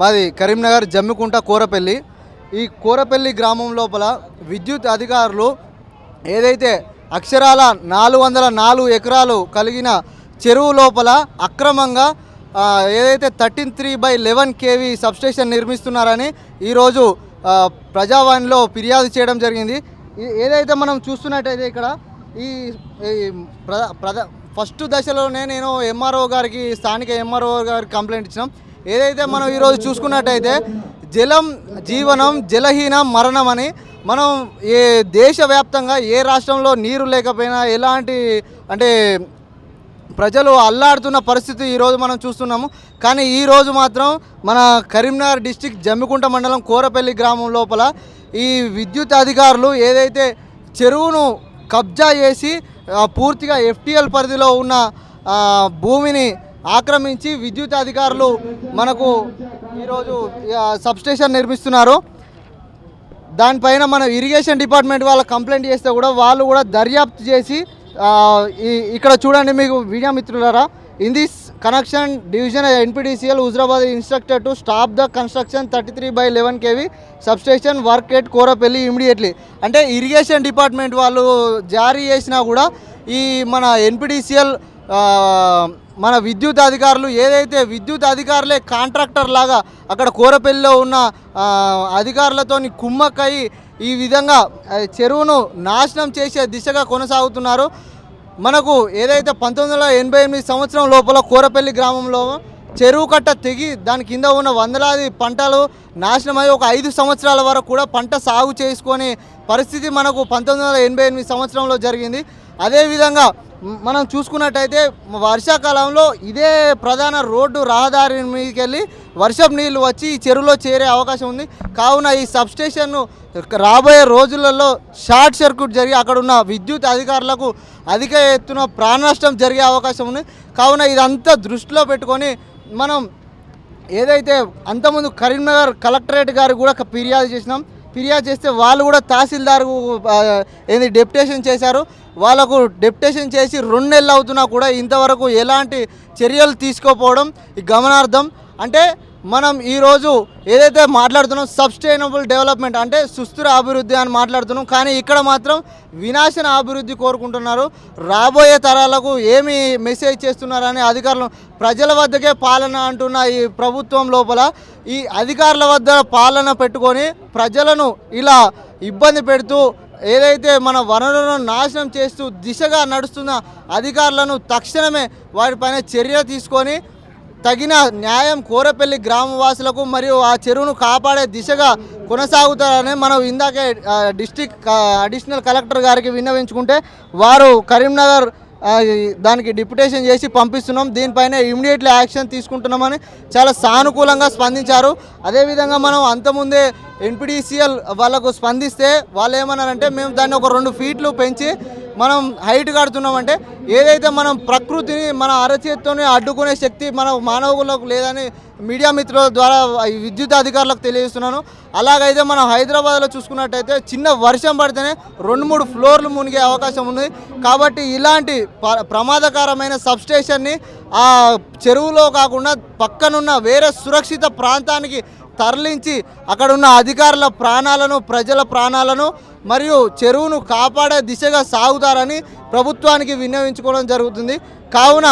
మాది కరీంనగర్ జమ్మికుంట కోరపల్లి. ఈ కోరపల్లి గ్రామం లోపల విద్యుత్ అధికారులు ఏదైతే అక్షరాల నాలుగు వందల నాలుగు ఎకరాలు కలిగిన చెరువు లోపల అక్రమంగా ఏదైతే thirteen three by eleven KV substation నిర్మిస్తున్నారని ఈరోజు ప్రజావాణిలో ఫిర్యాదు చేయడం జరిగింది. ఏదైతే మనం చూస్తున్నట్టయితే ఇక్కడ ఈ ఈ ఫస్ట్ దశలోనే నేను ఎంఆర్ఓ గారికి స్థానిక ఎంఆర్ఓ గారికి కంప్లైంట్ ఇచ్చినాం. ఏదైతే మనం ఈరోజు చూసుకున్నట్టయితే జలం జీవనం జలహీనం మరణం అని మనం ఏ దేశవ్యాప్తంగా ఏ రాష్ట్రంలో నీరు లేకపోయినా ఎలాంటి అంటే ప్రజలు అల్లాడుతున్న పరిస్థితి ఈరోజు మనం చూస్తున్నాము. కానీ ఈరోజు మాత్రం మన కరీంనగర్ డిస్టిక్ జమ్మికుంట మండలం కోరపల్లి గ్రామం లోపల ఈ విద్యుత్ అధికారులు ఏదైతే చెరువును కబ్జా చేసి పూర్తిగా ఎఫ్టీఎల్ పరిధిలో ఉన్న భూమిని ఆక్రమించి విద్యుత్ అధికారులు మనకు ఈరోజు సబ్స్టేషన్ నిర్మిస్తున్నారు. దానిపైన మన ఇరిగేషన్ డిపార్ట్మెంట్ వాళ్ళ కంప్లైంట్ చేస్తే కూడా వాళ్ళు కూడా దర్యాప్తు చేసి ఇక్కడ చూడండి మీకు వీడియో మిత్రులారా. In this connection division NPDCL Huzurabad instructor to stop the construction thirty three by eleven KV substation work at Korapalli immediately అంటే ఇరిగేషన్ డిపార్ట్మెంట్ వాళ్ళు జారీ చేసినా కూడా ఈ మన ఎన్పిడిసిఎల్ మన విద్యుత్ అధికారులు ఏదైతే విద్యుత్ అధికారులే కాంట్రాక్టర్ లాగా అక్కడ కోరపల్లిలో ఉన్న అధికారులతో అధికారులతోని కుమ్మక్కయి ఈ విధంగా చెరువును నాశనం చేసే దిశగా కొనసాగుతున్నారు. మనకు ఏదైతే పంతొమ్మిది వందల ఎనభై ఎనిమిది సంవత్సరం లోపల కోరపల్లి గ్రామంలో చెరువు కట్ట తెగి దాని కింద ఉన్న వందలాది పంటలు నాశనమై ఒక ఐదు సంవత్సరాల వరకు కూడా పంట సాగు చేసుకునే పరిస్థితి మనకు పంతొమ్మిది వందల ఎనభై ఎనిమిది సంవత్సరంలో జరిగింది. అదేవిధంగా మనం చూసుకున్నట్టయితే వర్షాకాలంలో ఇదే ప్రధాన రోడ్డు రహదారి మీదకి వెళ్ళి వర్షం నీళ్ళు వచ్చి ఈ చెరువులో చేరే అవకాశం ఉంది. కావున ఈ సబ్స్టేషన్ను రాబోయే రోజులలో షార్ట్ సర్క్యూట్ జరిగి అక్కడ ఉన్న విద్యుత్ అధికారులకు అధిక ఎత్తున ప్రాణ నష్టం జరిగే అవకాశం ఉంది. కావున ఇదంతా దృష్టిలో పెట్టుకొని మనం ఏదైతే అంతకుముందు కరీంనగర్ కలెక్టరేట్ గారు కూడా ఫిర్యాదు చేసినాం. ఫిర్యాదు చేస్తే వాళ్ళు కూడా తహసీల్దార్ ఏంది డెప్యుటేషన్ చేశారు. వాళ్ళకు డెప్యుటేషన్ చేసి రెండు నెలలు అవుతున్నా కూడా ఇంతవరకు ఎలాంటి చర్యలు తీసుకోకపోవడం గమనార్థం అంటే మనం ఈరోజు ఏదైతే మాట్లాడుతున్నాం సబ్స్టైనబుల్ డెవలప్మెంట్ అంటే సుస్థిర అభివృద్ధి అని మాట్లాడుతున్నాం కానీ ఇక్కడ మాత్రం వినాశన అభివృద్ధి కోరుకుంటున్నారు. రాబోయే తరాలకు ఏమి మెసేజ్ చేస్తున్నారని అధికారులు ప్రజల వద్దకే పాలన అంటున్న ఈ ప్రభుత్వం లోపల ఈ అధికారుల వద్ద పాలన పెట్టుకొని ప్రజలను ఇలా ఇబ్బంది పెడుతూ ఏదైతే మన వనరులను నాశనం చేస్తూ దిశగా నడుస్తున్న అధికారులను తక్షణమే వారిపైన చర్య తీసుకొని తగిన న్యాయం కోరపల్లి గ్రామవాసులకు మరియు ఆ చెరువును కాపాడే దిశగా కొనసాగుతారని మనం ఇందాకే డిస్టిక్ అడిషనల్ కలెక్టర్ గారికి విన్నవించుకుంటే వారు కరీంనగర్ దానికి డిప్యుటేషన్ చేసి పంపిస్తున్నాం. దీనిపైన ఇమీడియట్లీ యాక్షన్ తీసుకుంటున్నామని చాలా సానుకూలంగా స్పందించారు. అదేవిధంగా మనం అంతకుముందే ఎన్పిడిసిఎల్ వాళ్ళకు స్పందిస్తే వాళ్ళు ఏమన్నారంటే మేము దాన్ని ఒక రెండు ఫీట్లు పెంచి మనం హైట్ కడుతున్నామంటే ఏదైతే మనం ప్రకృతిని మన అరచేత్తోనే అడ్డుకునే శక్తి మన మానవులకు లేదని మీడియా మిత్రుల ద్వారా ఈ విద్యుత్ అధికారులకు తెలియజేస్తున్నాను. అలాగైతే మనం హైదరాబాద్లో చూసుకున్నట్టయితే చిన్న వర్షం పడితేనే రెండు మూడు ఫ్లోర్లు మునిగే అవకాశం ఉంది. కాబట్టి ఇలాంటి ప్రమాదకరమైన సబ్స్టేషన్ని ఆ చెరువులో కాకుండా పక్కనున్న వేరే సురక్షిత ప్రాంతానికి తరలించి అక్కడ ఉన్న అధికారుల ప్రాణాలను ప్రజల ప్రాణాలను మరియు చెరువును కాపాడే దిశగా సాగుతారని ప్రభుత్వానికి విన్నవించుకోవడం జరుగుతుంది. కావున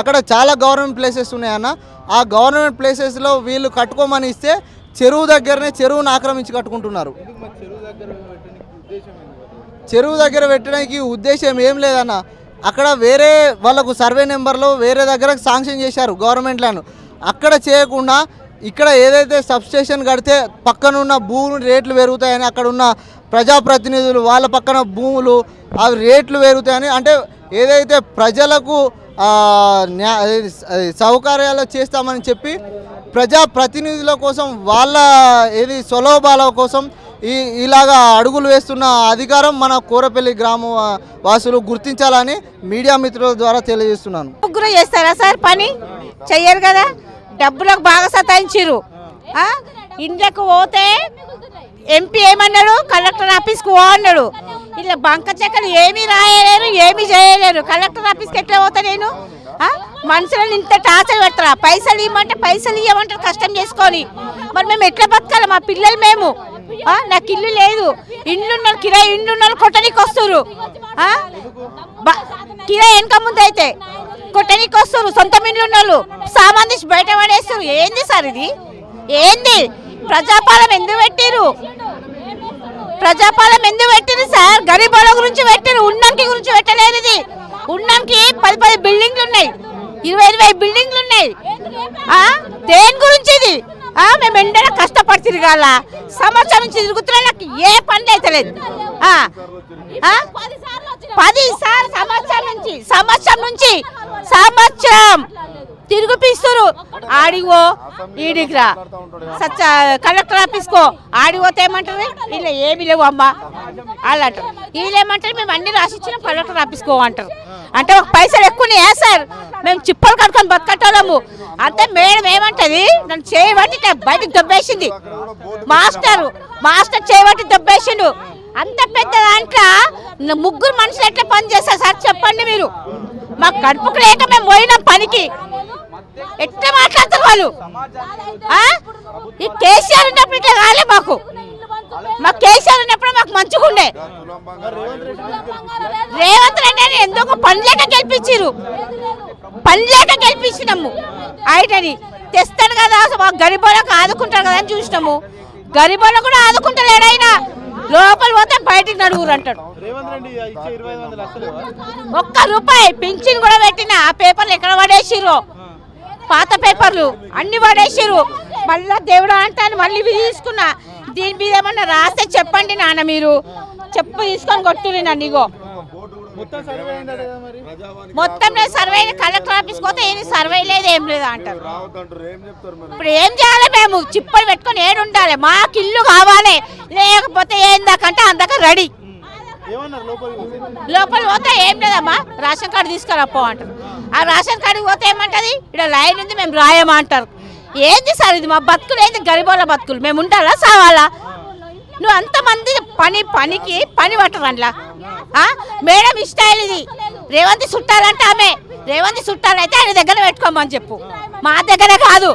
అక్కడ చాలా గవర్నమెంట్ ప్లేసెస్ ఉన్నాయన్న. ఆ గవర్నమెంట్ ప్లేసెస్లో వీళ్ళు కట్టుకోమని ఇస్తే చెరువు దగ్గరనే చెరువును ఆక్రమించి కట్టుకుంటున్నారు. చెరువు దగ్గర పెట్టడానికి ఉద్దేశం ఏం లేదన్న. అక్కడ వేరే వాళ్ళకు సర్వే నెంబర్లో వేరే దగ్గర శాంక్షన్ చేశారు గవర్నమెంట్లను అక్కడ చేయకుండా ఇక్కడ ఏదైతే సబ్స్టేషన్ కడితే పక్కనున్న భూములు రేట్లు పెరుగుతాయని అక్కడ ఉన్న ప్రజాప్రతినిధులు వాళ్ళ పక్కన భూములు అవి రేట్లు పెరుగుతాయని అంటే ఏదైతే ప్రజలకు సౌకర్యాలు చేస్తామని చెప్పి ప్రజాప్రతినిధుల కోసం వాళ్ళ ఏది స్వలోభాల కోసం ఈ ఇలాగా అడుగులు వేస్తున్న అధికారం మన కోరపల్లి గ్రామ వాసులు గుర్తించాలని మీడియా మిత్రుల ద్వారా తెలియజేస్తున్నాను. ముగ్గురు చేస్తారా సార్ పని? చెయ్యరు కదా? డబ్బులకు బాగా సతాయించిర్రు. ఇండ్లకు పోతే ఎంపీ ఏమన్నాడు? కలెక్టర్ ఆఫీస్కి పో అన్నాడు. ఇలా బంక చెక్కలు ఏమీ రాయలేరు ఏమీ చేయలేరు. కలెక్టర్ ఆఫీస్కి ఎట్లా పోతా నేను? మనుషులను ఇంత టార్చర్ పెడతారా? పైసలు ఇవ్వమంటే పైసలు ఇవ్వమంటారు కష్టం చేసుకొని. మరి మేము ఎట్లా బతకాలి? మా పిల్లలు మేము. నాకు ఇల్లు లేదు. ఇండ్లు కిరాయి ఇండ్లు కొట్టడానికి వస్తారు కిరాయి వెనక ముందు అయితే కొట్టడానికి వస్తారు సొంత ఇండ్లు ఉన్న వాళ్ళు సామాన్ తీసి బయట పడేస్తారు ఏంది సార్ ఇది? ఏంది? ప్రజాపాలం ఎందుకు పెట్టిరు ప్రజాపాలం ఎందుకు పెట్టిరు సార్? గరీబాల గురించి పెట్టారు ఉన్నంకి గురించి పెట్టలేదు ఇది. ఉన్నంకి పది పది బిల్డింగ్లు ఉన్నాయి. ఇరవై ఇరవై బిల్డింగ్లు ఉన్నాయి. ఆ? దేని గురించి ఇది? మేము ఎండలో కష్టపడి తిరగాల సంవత్సరం నుంచి తిరుగుతున్నా నాకు ఏ పని అవుతలేదు పది సార్లు సంవత్సరం నుంచి సంవత్సరం నుంచి సంవత్సరం తిరుగుపిస్తురు. ఆడివో ఈడికి రా. సచ్చ కలెక్టర్ ఆఫీస్కో ఆడిపోతే ఏమంటారు? ఇలా ఏమి లేవు అమ్మా. వాళ్ళు అంటారు. వీళ్ళు ఏమంటారు? మేము అన్ని రాసిచ్చినాం కలెక్టర్ ఆఫీస్కో అంటారు. అంటే ఒక పైసలు ఎక్కువనే సార్? మేము చిప్పలు కట్టుకొని బతకట్టోళ్ళము అంతే మేడం ఏమంటది? నన్ను చేయబట్టి బయటకు దొబ్బేసింది. మాస్టర్ మాస్టర్ చేయబట్టి దొబ్బేసిండు. అంత పెద్ద దాంట్లో ముగ్గురు మనుషులు ఎట్లా పని చేస్తారు సార్? చెప్పండి మీరు. మాకు కడుపుకు లేక మేము పోయినాం పనికి. ఎట్లా మాట్లాడతారు వాళ్ళు? ఈ కేసీఆర్ ఉన్నప్పుడు ఇట్లా కాలే మాకు. మాకు కేసీఆర్ ఉన్నప్పుడు మాకు మంచిగా ఉండే రేవంత్ రెడ్డి అని ఎందుకు పని లేక గెలిపించారు పని లేక గెలిపించినాము. ఆయనని తెస్తాడు కదా మా గరిబోళ్ళకు ఆదుకుంటాడు కదా అని చూసినాము. గరిబోళ్ళకు కూడా ఆదుకుంటలేడు ఆయన. లోపల పోతే బయటికి నడుగురు అంటాడు. ఒక్క రూపాయి పింఛన్ కూడా పెట్టిన ఆ పేపర్లు ఎక్కడ పడేసిర్రు? పాత పేపర్లు అన్ని పడేసిర్రు. మళ్ళా దేవుడు అంటాను మళ్ళీ తీసుకున్నా. దీని మీద ఏమన్నా రాస్తే చెప్పండి నాన్న మీరు. చెప్పు తీసుకొని కొట్టుని నన్ను ఇగో. మొత్తం సర్వే అయిందట కదా మరి? మొత్తం నేను సర్వే కలెక్టర్ ఆఫీస్ పోతే ఏం సర్వే లేదు ఏం లేదు అంటారు. ఇప్పుడు ఏం చేయాలి మేము? చిప్పలు పెట్టుకొని ఏడు ఉండాలి మాకు ఇల్లు కావాలి. లేకపోతే ఏందాకంటే అందాక రెడీ? లోపల పోతే ఏం లేదమ్మా రేషన్ కార్డు తీసుకురాపో అంటారు. ఆ రేషన్ కార్డుకి పోతే ఏమంటది? ఇక్కడ లైన్ ఉంది మేము రాయమంటారు ఏంది సార్ ఇది? మా బతుకులు ఏంది? గరిబోళ్ళ బతుకులు. మేము ఉండాలా సావాలా? నువ్వు అంతమంది పని పనికి పని పట్టరు మేడం ఇష్టాయిల్ ఇది. రేవంత్ చుట్టాలంటే ఆమె. రేవంత్ చుట్టాలైతే ఆయన దగ్గర పెట్టుకోమని చెప్పు. మా దగ్గర కాదు.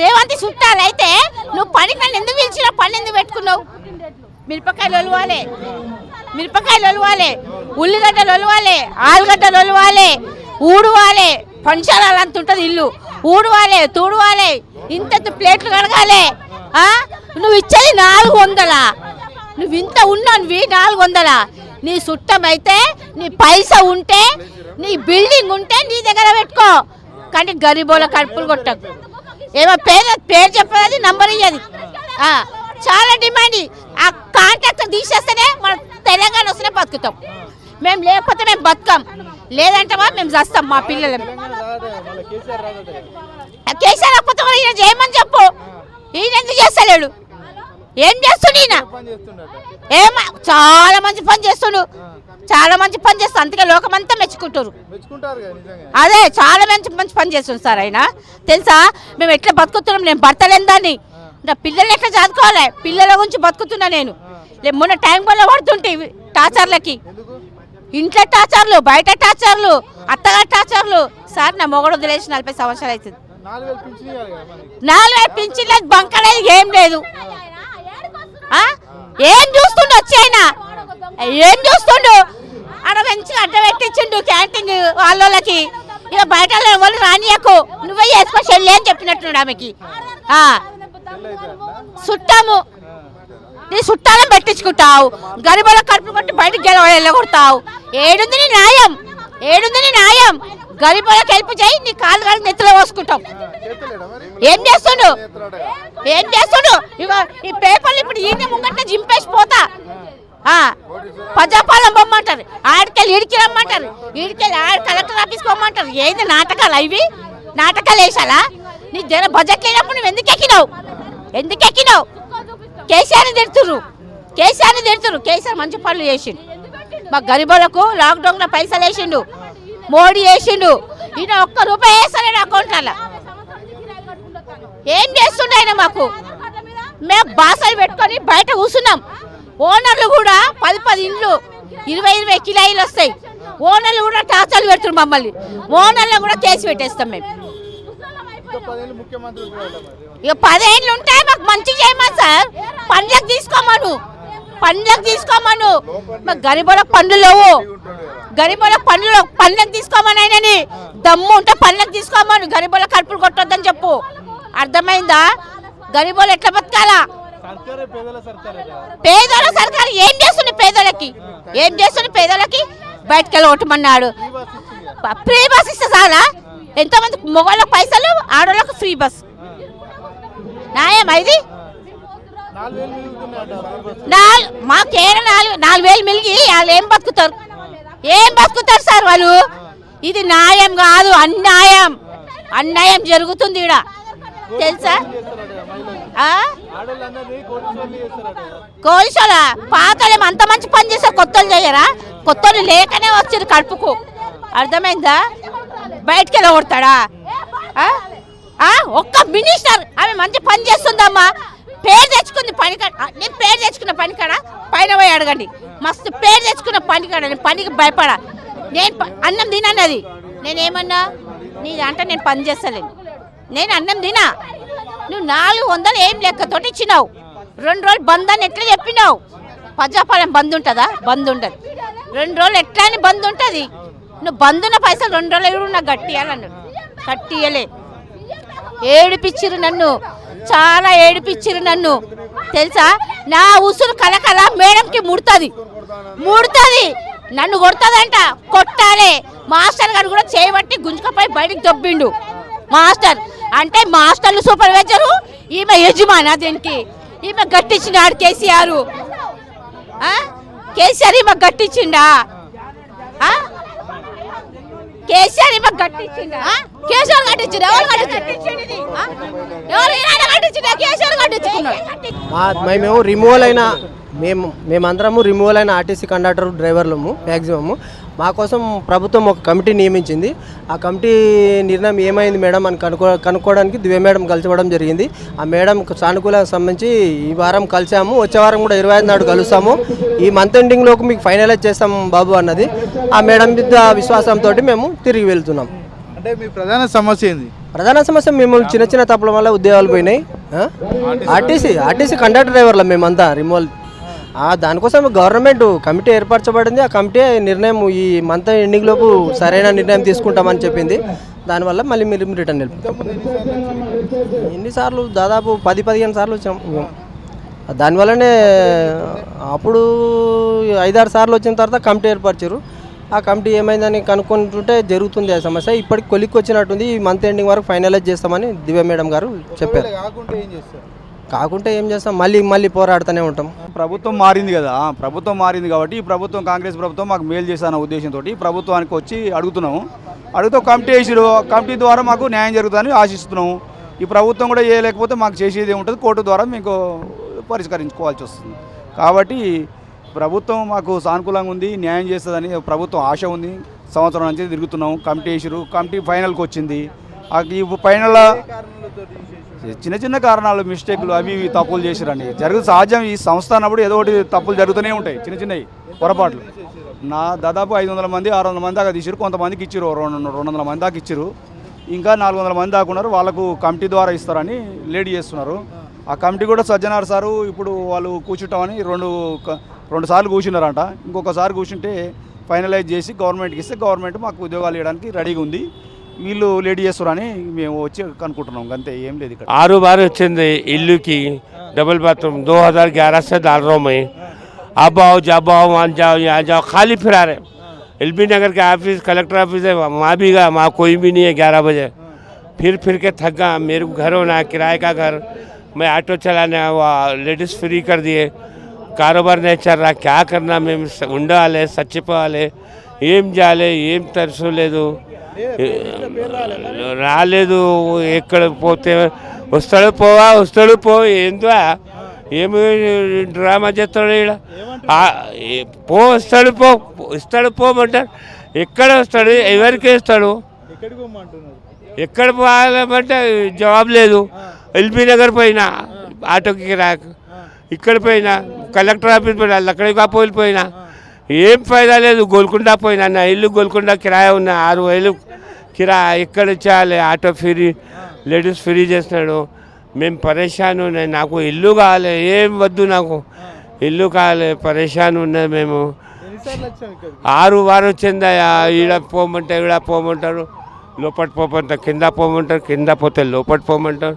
రేవంత్ చుట్టాలైతే నువ్వు పని నన్ను ఎందుకు పిలిచినా పని ఎందుకు పెట్టుకున్నావు? మిరపకాయలు ఒలవాలి. మిరపకాయలు ఒలవాలి ఉల్లిగడ్డలు ఒలవాలి ఆలుగడ్డలు ఒలవాలి ఊడవాలి. పంచాలు అంత ఉంటుంది ఇల్లు. ఊడవాలి తూడవాలి ఇంత ప్లేట్లు కడగాలి. నువ్వు ఇచ్చేది నాలుగు వందలా? నువ్వు ఇంత ఉన్నానువి నాలుగు వందలా? నీ సుట్టమైతే అయితే నీ పైసా ఉంటే నీ బిల్డింగ్ ఉంటే నీ దగ్గర పెట్టుకో. కానీ గరీబోల కడుపులు కొట్టకు. ఏమో పేరు పేరు చెప్పదు నంబర్ ఇయ్యది. చాలా డిమాండ్. ఆ కాంట్రాక్ట్ తీసేస్తేనే మన తెలంగాణ వస్తేనే బతుకుతాం. మేము లేకపోతే మేము బతుకాం. మా మేము చస్తాం మా పిల్లలు. కేసీఆర్ రాకపోతే కూడా ఈయన చేయమని చెప్పు. ఈయన ఎందుకు చేస్తలేడు? ఏం చేస్తుండు ఈయన? ఏమ చాలా మంచి పని చేస్తుండు. చాలా మంచి పని చేస్తాడు అందుకే లోకమంతా మెచ్చుకుంటారు మెచ్చుకుంటారు అదే చాలా మంచి మంచి పని చేస్తుంది సార్ ఆయన. తెలుసా? మేము ఎట్లా బతుకుతున్నాం? నేను భర్తలేని దాన్ని. నా పిల్లల్ని ఎట్లా చదువుకోవాలి? పిల్లల గురించి బతుకుతున్నా నేను. మొన్న టైం వల్ల పడుతుంటే టార్చర్లకి. ఇంట్లో టార్చర్లు బయట టార్చర్లు అత్తగారి టార్చర్లు. సార్ నా మొగడు వదిలేసి నలభై సంవత్సరాలు అవుతుంది. నాలుగు వేలు పింఛన్ ఇవ్వాలి కదా మనకి నాలుగు వేలు పింఛన్ లేదు బంక లేదు ఏం లేదు? ఏం చూస్తుండు వచ్చి ఆయన? ఏం చూస్తుండు? ఆడ మంచిగా అడ్డ పెట్టించిండు క్యాంటీన్ వాళ్ళకి ఇక బయట వాళ్ళు రానియకు. నువ్వే చేసుకో చెల్లి అని చెప్పినట్టున్నాడు ఆమెకి. ఆ, చుట్టాము నీ చుట్టాలను పెట్టించుకుంటావు. గరిబల కడుపు కొట్టి బయటకు వెళ్ళగొడతావు. ఏడుంది నీ న్యాయం. ఏడుంది నీ న్యాయం. గరిబలకు హెల్ప్ చేయి నీ కాళ్ళు కాళ్ళు నెత్తిలో పోసుకుంటాం ఏం చేస్తుండు? ఏం చేస్తుండు? ఇగో ఈ పేపర్లు ఇప్పుడు ఈయన ముంగట జింపేసి పోతా. ఆ, బొమ్మంటారు. పొమ్మంటారు ఆడికెళ్ళి ఇడికి రమ్మంటారు. ఇడికెళ్ళి ఆడ కలెక్టర్ ఆఫీస్కి పోమ్మంటారు ఏంది నాటకాలు అవి నాటకాలు వేసాలా నీ జన బడ్జెట్ లేనప్పుడు నువ్వు ఎందుకు ఎక్కినావు? ఎందుకు ఎక్కినావు? కేసీఆర్ని తిడుతురు కేసీఆర్ని తిడుతురు కేసీఆర్ మంచి పనులు చేసిండు. మా గరీబులకు లాక్డౌన్లో పైసలు వేసిండు. మోడీ వేసిండు. ఈయన ఒక్క రూపాయి వేస్తాడు అకౌంట్లలో. ఏం చేస్తుండే ఆయన మాకు? మేము బాసలు పెట్టుకొని బయట కూర్చున్నాం. ఓనర్లు కూడా పది పది ఇండ్లు ఇరవై ఇరవై కిలాయిలు వస్తాయి. ఓనర్లు కూడా టార్చర్లు పెడుతున్నారు మమ్మల్ని. ఓనర్లు కూడా కేసు పెట్టేస్తాం మేము. ఇంకా పదేళ్ళు ముఖ్యమంత్రి ఉంటాడట మరి? ఇక పదేళ్ళు ఉంటే మాకు మంచి చేయమని సార్ పండ్లకు తీసుకోమను పండ్లకు తీసుకోమను. మాకు గరిబోలకు పండ్లు లేవు. గరిబోలకు పండ్లు పండ్లకు తీసుకోమని ఆయనని. దమ్ము ఉంటే పండ్లకు తీసుకోమను. గరిబోల కడుపులు కొట్టొద్దని చెప్పు. అర్థమైందా? గరిబోలు ఎట్లా బతకాలా? పేదల సర్కారే ఏం చేస్తుంది పేదలకి? ఏం చేస్తుంది పేదలకి? బయటకు వెళ్ళి కొట్టమన్నాడు. ఈ బస్ ఇచ్చింది. కదా. ప- ఫ్రీ బస్ ఇస్తే చాలా? ఎంతమంది మగవాళ్ళకి పైసలు ఆడవాళ్ళకి ఫ్రీ బస్. న్యాయం ఇది? ఫ్రీ బస్ నాలుగు నాలుగు వేలు మిలిగి వాళ్ళు ఏం బతుకుతారు? ఏం బతుకుతారు సార్ వాళ్ళు? ఇది న్యాయం కాదు అన్యాయం. అన్యాయం జరుగుతుంది ఈడ. తెలుసా. కోల్సోలా పాతలేం అంత మంచి పని చేసే కొత్తలు చేయరా? కొత్తలు లేకనే వచ్చారు కడుపుకు. అర్థమైందా? బయటికి వెళ్ళగొడతాడా? ఒక్క మినిస్టర్ ఆమె మంచి పని చేస్తుందమ్మా. పేరు తెచ్చుకుంది పని కాడ నేను పేరు తెచ్చుకున్న పని కాడ పైన పోయి అడగండి. మస్తు పేరు తెచ్చుకున్న పని కాడ నేను పనికి భయపడా. నేను అన్నం తినన్నది నేనేమన్నా? నీ దాంట్లో నేను పని చేస్తలేను. నేను అన్నం తినా. నువ్వు నాలుగు వందలు ఏం లెక్కతోటి ఇచ్చినావు? రెండు రోజులు బంద్ అని ఎట్లా చెప్పినావు? ప్రజాపాలెం బంద్ ఉంటుందా? బంద్ ఉండదు. రెండు రోజులు ఎట్లా అని బంద్ ఉంటుంది? నువ్వు బంద్ ఉన్న పైసలు రెండు రోజులు ఎవరు నాకు గట్టియాలన్నాడు కట్టియలే. ఏడిపించిరు నన్ను. చాలా ఏడిపిచ్చిరు నన్ను. తెలుసా? నా ఉసురు కలకల మేడంకి ముడుతుంది. ముడుతుంది. నన్ను కొడుతుందంట. కొట్టాలి. మాస్టర్ గారు కూడా చేయబట్టి గుంజుకపై బయటికి దొబ్బిండు. మాస్టర్. అంటే మాస్టర్లు సూపర్వైజరు ఈమె యజమానా దీనికి. ఈమె గట్టించినాడు కేసీఆర్. కేసీఆర్ ఈమె గట్టించిండా? కేసీఆర్ కేసీఆర్ ఎవరు ఎవరు ఈయన కేసీఆర్ మేము రిమూవల్ అయిన మేము మేమందరము రిమూవల్ అయిన ఆర్టీసీ కండక్టర్ డ్రైవర్లము మ్యాక్సిమము మా కోసం ప్రభుత్వం ఒక కమిటీ నియమించింది. ఆ కమిటీ నిర్ణయం ఏమైంది మేడం అని కనుక్కో కనుక్కోవడానికి దివ్య మేడం కలిసివ్వడం జరిగింది. ఆ మేడం సానుకూలకు సంబంధించి ఈ వారం కలిసాము. వచ్చే వారం కూడా ఇరవై ఐదు నాడు కలుస్తాము. ఈ మంత్ ఎండింగ్లోకి మీకు ఫైనలైజ్ చేస్తాం బాబు అన్నది. ఆ మేడం మీద విశ్వాసంతో మేము తిరిగి వెళ్తున్నాం. అంటే మీ ప్రధాన సమస్య ఏంది? ప్రధాన సమస్య మేము చిన్న చిన్న తప్పుల వల్ల ఉద్యోగాలు పోయినాయి? ఆర్టీసీ ఆర్టీసీ కండక్టర్ డ్రైవర్లు మేమంతా రిమోల్ దానికోసం గవర్నమెంట్ కమిటీ ఏర్పరచబడింది. ఆ కమిటీ నిర్ణయం ఈ మంత్ ఎండింగ్ లోపు సరైన నిర్ణయం తీసుకుంటామని చెప్పింది. దానివల్ల మళ్ళీ మీరు రిటర్న్ వెళ్ళిపోతాం ఎన్నిసార్లు? దాదాపు పది పదిహేను సార్లు వచ్చాం దానివల్లనే అప్పుడు ఐదారు సార్లు వచ్చిన తర్వాత కమిటీ ఏర్పరిచారు. ఆ కమిటీ ఏమైందని కనుక్కుంటుంటే జరుగుతుంది ఆ సమస్య. ఇప్పటికి కొలిక్కి వచ్చినట్టుంది. ఈ మంత్ ఎండింగ్ వరకు ఫైనలైజ్ చేస్తామని దివ్య మేడం గారు చెప్పారు. కాకుంటే ఏం చేస్తాం? మళ్ళీ మళ్ళీ పోరాడుతూనే ఉంటాం. ప్రభుత్వం మారింది కదా. ప్రభుత్వం మారింది కాబట్టి ఈ ప్రభుత్వం కాంగ్రెస్ ప్రభుత్వం మాకు మేలు చేస్తాన ఉద్దేశంతో ప్రభుత్వానికి వచ్చి అడుగుతున్నాము. అడుగుతూ కమిటీ వేసిరు. కమిటీ ద్వారా మాకు న్యాయం జరుగుతుందని ఆశిస్తున్నాము. ఈ ప్రభుత్వం కూడా చేయలేకపోతే మాకు చేసేది ఏముంటుంది? కోర్టు ద్వారా మీకు పరిష్కరించుకోవాల్సి వస్తుంది. కాబట్టి ప్రభుత్వం మాకు సానుకూలంగా ఉంది న్యాయం చేస్తుందని ప్రభుత్వం ఆశ ఉంది. సంవత్సరం నుంచి తిరుగుతున్నాం కమిటీ వేసిరు. కమిటీ ఫైనల్కి వచ్చింది. ఈ ఫైనల్ చిన్న చిన్న కారణాలు మిస్టేక్లు అవి ఇవి తప్పులు చేసిరండి. జరుగు సహజం ఈ సంస్థ అన్నప్పుడు ఏదో ఒకటి తప్పులు జరుగుతూనే ఉంటాయి చిన్న చిన్నవి పొరపాట్లు. నా దాదాపు ఐదు వందల మంది ఆరు వందల మంది దాకా తీసిరు కొంతమందికి ఇచ్చారు రెండు రెండు వందల మంది దాకా ఇచ్చారు. ఇంకా నాలుగు వందల మంది దాకా ఉన్నారు వాళ్ళకు కమిటీ ద్వారా ఇస్తారని లేడీ చేస్తున్నారు. ఆ కమిటీ కూడా సజ్జనార్ సారు ఇప్పుడు వాళ్ళు కూర్చుంటామని రెండు రెండు సార్లు కూర్చున్నారంట. ఇంకొకసారి కూర్చుంటే ఫైనలైజ్ చేసి గవర్నమెంట్కి ఇస్తే గవర్నమెంట్ మాకు ఉద్యోగాలు ఇవ్వడానికి రెడీగా ఉంది. వీళ్ళు లేడీ చేస్తారని మేము వచ్చి కనుక్కుంటున్నాం అంతే ఏం లేదు ఇక్కడ आरू बार వచ్చింది ఇల్లుకి डबल बाथरूम 2011 से डाल रहा हूँ मैं अब आओ जब आओ वहाँ जाओ यहाँ जाओ खाली फिरा रहे एलबी नगर के ऑफिस कलेक्टर ऑफिस है वहाँ भी गया वहाँ कोई भी नहीं है ग्यारह बजे फिर फिर के थक गया मेरे को घर होना है किराए का घर मैं ऑटो चलाने वो लेडीज़ फ्री कर दिए कारोबार नहीं चल रहा क्या करना మేము ఉండాలి చచ్చిపోవాలి ఏం చేయాలి ఏం తరచు లేదు రాలేదు ఎక్కడ పోతే వస్తాడు పోవా వస్తాడు పో ఏందో ఏమి డ్రామా చేస్తాడు ఈడ? పో వస్తాడు పో ఇస్తాడు పోమంటారు ఎక్కడ వస్తాడు ఎవరికి ఇస్తాడు ఎక్కడ పోవాలంటే జవాబు లేదు. ఎల్బీ నగర్ పోయిన ఆటోకి రాక. ఇక్కడ పోయినా కలెక్టర్ ఆఫీస్ పోయినా లక్కడికి పోయినా ఏం ఫైదా లేదు గోల్కొండ పోయినా నా ఇల్లు గోల్కొండ కిరాయి ఉన్న ఆరు వేలు కిరా ఎక్కడ ఇచ్చేయాలి? ఆటో ఫ్రీ లేడీస్ ఫ్రీ చేస్తున్నాడు. మేము పరేషాన్ ఉన్నాయి. నాకు ఇల్లు కావాలి. ఏం వద్దు నాకు. ఇల్లు కావాలి. పరేషాన్ ఉన్నది మేము. ఆరు వారు వచ్చిందయ్యా ఈడ పోమంటే ఈడ పోమంటారు. లోపల పోమంటారు కింద పోమంటారు. కింద పోతే లోపల పోమంటారు.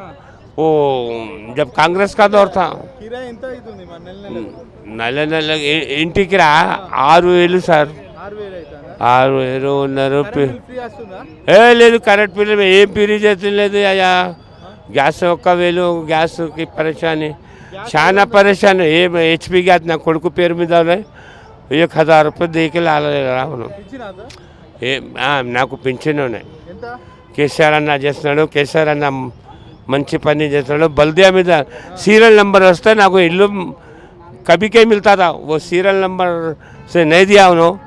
वो जब कांग्रेस का दौर था కిరాయి ఎంత అవుతుంది మరి నెల నెల నెల నెల ఇ- ఇంటికి రా ఆరు వేలు సార్ ఆరు వేలు అవుతుందా ఆరు వేలు ఉన్నారు పి- ఫ్రీ వస్తుందా ఏ లేదు కరెంట్ బిల్ ఏం పిరి చేతులు లేదు అయ్యా గ్యాస్ ఒక్క వేలు గ్యాస్కి పరేషాని చాలా పరేషాన్ ఏం హెచ్పి గ్యాస్ నా కొడుకు పేరు మీద ఉన్నాయి एक हजार रुपये दे के ला రావును ఇచ్చినా ఏ ఆ, నాకు పింఛన్ ఉన్నాయి ఎంత కేసీఆర్ అన్న చేస్తున్నాడు కేసీఆర్ అన్న మంచి పని చేస్తున్నాడు బల్దియా మీద సీరియల్ నెంబర్ వస్తే నాకు ఇల్లు कभी मिलता था वो सीरियल नंबर से नहीं दिया उन्होंने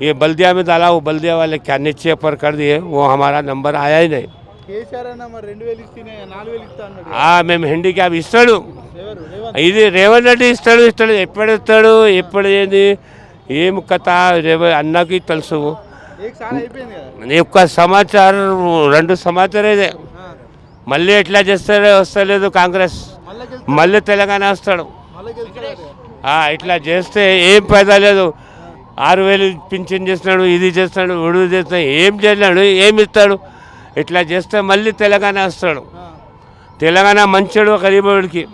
ये बल्दिया में डाला वो बल्दिया वाले क्या नीचे पर कर दिए वो हमारा नंबर आया ही नहीं కేసీఆర్ అన్న మరి రెండు వేలు ఇస్తేనే నాలుగు వేలు ఇస్తా అన్నాడు ఆ, మేము హెండీ క్యాబ్ ఇస్తాడు ఎవరు రేవంత్ ఇది రేవంత్ రెడ్డి ఇస్తాడు ఇస్తాడు ఎప్పుడు ఇస్తాడు ఎప్పుడు ఏంది ఏం కథ రేవ అన్నకి తెలుసు ఏక్ సార్ అయిపోయింది కదా ఈ యొక్క సమాచారం రెండు సమాచారం ఇదే ఆ, మళ్ళీ ఎట్లా చేస్తాడో వస్తలేదు కాంగ్రెస్. మళ్ళీ తెలంగాణ వస్తాడు. ఇట్లా చేస్తే ఏం ఫైదా లేదు. ఆరు వేలు పింఛన్ చేస్తున్నాడు ఇది చేస్తున్నాడు విడుదల చేస్తున్నాడు ఏం చేయలేడు ఏమి ఇస్తాడు. ఇట్లా చేస్తే మళ్ళీ తెలంగాణ వస్తాడు. తెలంగాణ మంచోడు గరీబుడికి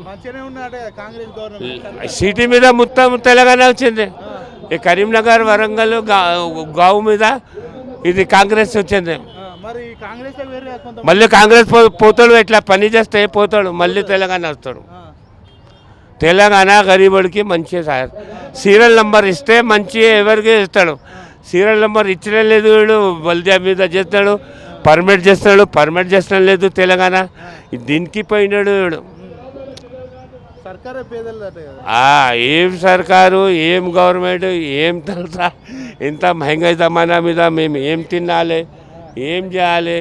ఉన్నాడు సిటీ మీద మొత్తం తెలంగాణ వచ్చింది. ఈ కరీంనగర్ వరంగల్ గా- గావు మీద ఇది కాంగ్రెస్ వచ్చింది. మళ్ళీ కాంగ్రెస్ పో- పోతాడు ఇట్లా పని చేస్తే పోతాడు మళ్ళీ తెలంగాణ వస్తాడు. తెలంగాణ గరీబుడికి మంచి సార్ సీరియల్ నెంబర్ ఇస్తే మంచి ఎవరికి ఇస్తాడు? సీరియల్ నెంబర్ ఇచ్చడం లేదు వీడు బల్దియా మీద చేస్తాడు పర్మిట్ చేస్తాడు పర్మిట్ చేస్తడం లేదు తెలంగాణ. దీనికి పోయినాడు వీడు. ఏం సర్కారు ఏం గవర్నమెంట్ ఏం తెలుసా ఇంత మహంగాయి జమానా మీద మేము ఏం తినాలి ఏం చేయాలి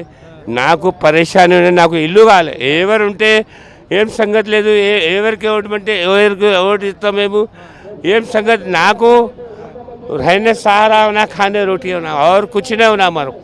నాకు పరేషాని ఉంది, నాకు ఇల్లు కావాలి ఎవరు ఉంటే ఏం సంగతి లేదు ఏ ఎవరికి ఓటు అంటే ఎవరికి ఓటు ఇస్తాం మేము ఏం సంగతి నాకు रहने सहारा होना खाने रोटी होना और कुछ नहीं होना हमारे को